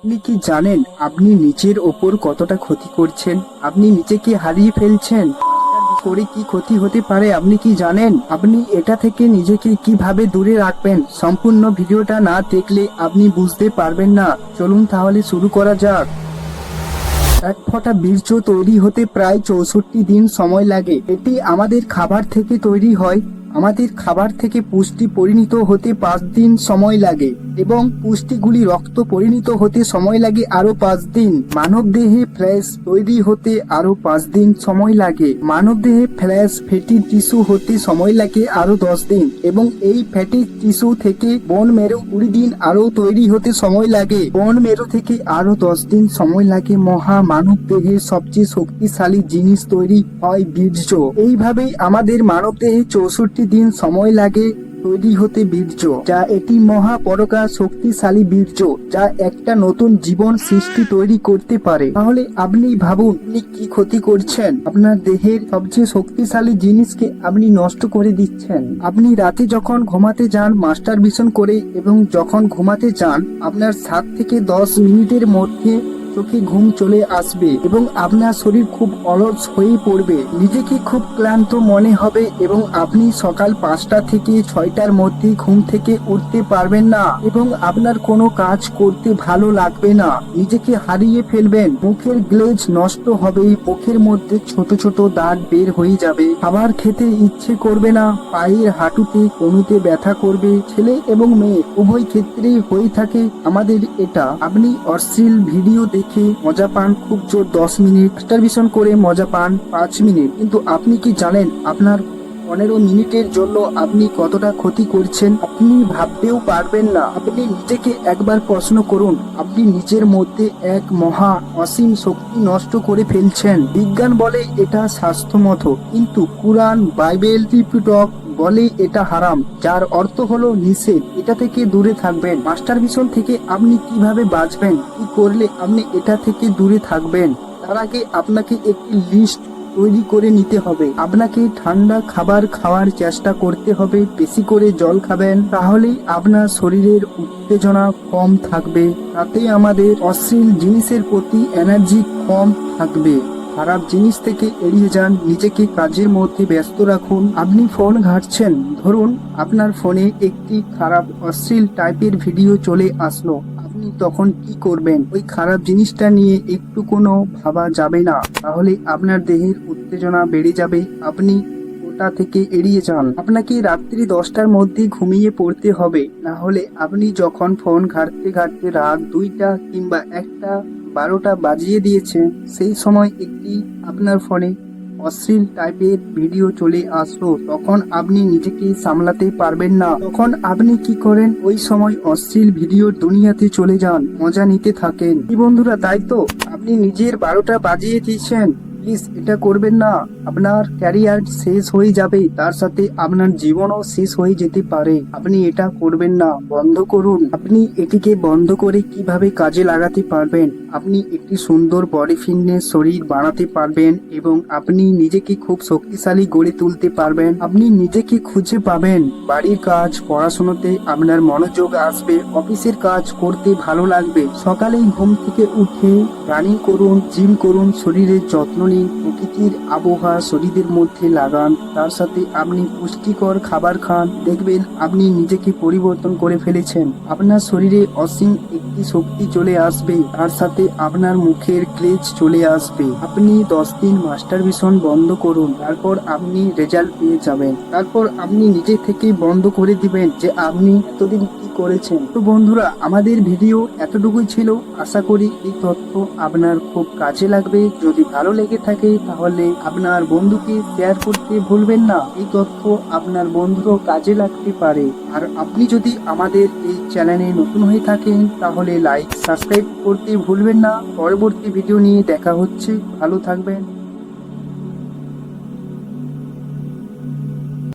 আপনি কি জানেন আপনি নিজের ওপর কতটা ক্ষতি করছেন? আপনি নিজেকে হারিয়ে ফেলছেন? করে কি ক্ষতি হতে পারে আপনি কি জানেন? আপনি এটা থেকে নিজেকে কীভাবে দূরে রাখবেন? সম্পূর্ণ ভিডিওটা না দেখলে আপনি বুঝতে পারবেন না। চলুন তাহলে শুরু করা যাক। এক ফোঁটা বীর্য তৈরি হতে প্রায় চৌষট্টি দিন সময় লাগে। এটি আমাদের খাবার থেকে তৈরি হয়। আমাদের খাবার থেকে পুষ্টি পরিণত হতে পাঁচ দিন সময় লাগে এবং পুষ্টিগুলি রক্ত পরিণত হতে সময় লাগে আরও পাঁচ দিন। মানব দেহে ফ্ল্যাশ তৈরি হতে আরও পাঁচ দিন সময় লাগে। মানব দেহে ফ্ল্যাশ ফ্যাটি টিস্যু হতে সময় লাগে আরও দশ দিন এবং এই ফ্যাটি টিস্যু থেকে বন মেরু কুড়ি দিন আরও তৈরি হতে সময় লাগে। বন মেরু থেকে আরও দশ দিন সময় লাগে। মহা মানব দেহের সবচেয়ে শক্তিশালী জিনিস তৈরি হয় বীর্য। এইভাবেই আমাদের মানব দেহে চৌষট্টি দিন সময় লাগে তৈরি হতে বীর্য, যা এটি মহা পরকা শক্তিশালী বীর্য, যা একটা নতুন জীবন সৃষ্টি তৈরি করতে পারে। তাহলে আপনি ভাবুন, আপনি কি ক্ষতি করছেন? আপনার দেহের সবচেয়ে শক্তিশালী জিনিসকে আপনি নষ্ট করে দিচ্ছেন। আপনি রাতে যখন ঘুমাতে যান, মাস্টার ভিশন করে এবং যখন ঘুমাতে যান, আপনার সাত থেকে দশ মিনিটের মধ্যে চোখে ঘুম চলে আসবে এবং আপনার শরীর খুব অলস হয়ে পড়বে। নিজেকে খুব ক্লান্ত মনে হবে এবং আপনি সকাল পাঁচটা থেকে ছয়টার মধ্যে ঘুম থেকে উঠতে পারবেন না এবং আপনার কোনো কাজ করতে ভালো লাগবে না। নিজেকে হারিয়ে ফেলবেন। মুখের গ্লেজ নষ্ট হবে। মুখের মধ্যে ছোট ছোট দাগ বের হয়ে যাবে। খাবার খেতে ইচ্ছে করবে না। পায়ের হাঁটুতে কনুতে ব্যথা করবে। ছেলে এবং মেয়ে, উভয় ক্ষেত্রেই হয়ে থাকে আমাদের এটা। আপনি অশ্লীল ভিডিও দেখে, মজা পান খুব জোর দশ মিনিট। মাস্টারভিশন করে মজা পান পাঁচ মিনিট। কিন্তু আপনি কি জানেন, আপনার পনেরো মিনিটের জন্য আপনি কতটা ক্ষতি করছেন? আপনি ভাবতেও পারবেন না। আপনি নিজেকে একবার প্রশ্ন করুন, আপনি নিজের মধ্যে এক মহা অসীম শক্তি নষ্ট করে ফেলছেন। বিজ্ঞান বলে এটা স্বাস্থ্যমত, কিন্তু কুরআন, বাইবেল ত্রিপিটক বলে এটা হারাম, যার অর্থ হলো নিষেধ। এটা থেকে দূরে থাকবেন। মাস্টার ভিশন থেকে আপনি কীভাবে বাঁচবেন? কি করলে আপনি এটা থেকে দূরে থাকবেন? তার আগে আপনাকে একটি লিস্ট তৈরি করে নিতে হবে। আপনাকে ঠান্ডা খাবার খাওয়ার চেষ্টা করতে হবে। বেশি করে জল খাবেন। তাহলেই আপনার শরীরের উত্তেজনা কম থাকবে। তাতে আমাদের অশ্লীল জিনিসের প্রতি এনার্জি কম থাকবে। খারাপ জিনিস থেকে এড়িয়ে যান, নিজেকে কাজের মধ্যে ব্যস্ত রাখুন। আপনি ফোন ঘাটছেন। ধরুন, আপনার ফোনে একটি খারাপ, অশ্লীল টাইপের ভিডিও চলে আসলো। আপনি তখন কি করবেন? ওই খারাপ জিনিসটা নিয়ে একটু কোনো ভাবা যাবে না। তাহলে আপনার দেহের উত্তেজনা বেড়ে যাবে। আপনি ওটা থেকে এড়িয়ে যান। আপনাকে রাত্রি দশটার মধ্যে ঘুমিয়ে পড়তে হবে। না হলে আপনি যখন ফোন ঘাটতে ঘাটতে রাত দুইটা কিংবা একটা বারোটা বাজিয়ে দিয়েছে, সেই সময় একটি আপনার ফোনে অশ্লীল টাইপের ভিডিও চলে আসলো। তখন আপনি নিজেকে সামলাতে পারবেন না। তখন আপনি কি করেন? ওই সময় অশ্লীল ভিডিও দুনিয়াতে চলে যান, মজা নিতে থাকেন। বন্ধুরা, তাই তো? আপনি নিজের বারোটা বাজিয়ে দিয়েছেন। প্লিজ এটা করবেন না। আপনার ক্যারিয়ার শেষ হয়ে যাবে, তার সাথে আপনার জীবনও শেষ হয়ে যেতে পারে। আপনি এটা করবেন না, বন্ধ করুন। আপনি এটিকে বন্ধ করে কীভাবে কাজে লাগাতে পারবেন? আপনি একটি সুন্দর বডি ফিটনেস শরীর বানাতে পারবেন এবং আপনি নিজেকে খুব শক্তিশালী গড়ে তুলতে পারবেন। আপনি নিজেকে খুঁজে পাবেন। বাড়ির কাজ, পড়াশোনাতে আপনার মনোযোগ আসবে, অফিসের কাজ করতে ভালো লাগবে। সকালেই ঘুম থেকে উঠে রানিং করুন জিম করুন, শরীরের যত্ন নিন প্রকৃতির আবহাওয়া শরীরের মধ্যে লাগান, তার সাথে আপনি পুষ্টিকর খাবার খান। দেখবেন আপনি নিজেকে পরিবর্তন করে ফেলেছেন। আপনার শরীরে অসীম একটি শক্তি চলে আসবে, তার সাথে আপনার মুখের ক্লেজ চলে আসবে। আপনি দশ দিন মাস্টার ভিশন বন্ধ করুন, তারপর আপনি রেজাল্ট পেয়ে যাবেন। তারপর আপনি নিজে থেকেই বন্ধ করে দিবেন যে আপনি এতদিন কি করেছেন। তো বন্ধুরা, আমাদের ভিডিও এতটুকুই ছিল। আশা করি এই তথ্য আপনার খুব কাজে লাগবে। যদি ভালো লেগে থাকে, তাহলে আপনার বন্ধুকে শেয়ার করতে ভুলবেন না। এই তথ্য আপনার বন্ধুরও কাজে লাগতে পারে। আর আপনি যদি আমাদের এই চ্যানেলে নতুন হয়ে থাকেন, তাহলে লাইক সাবস্ক্রাইব করতে ভুলবেন না। পরবর্তী ভিডিও নিয়ে দেখা হচ্ছে। ভালো থাকবেন।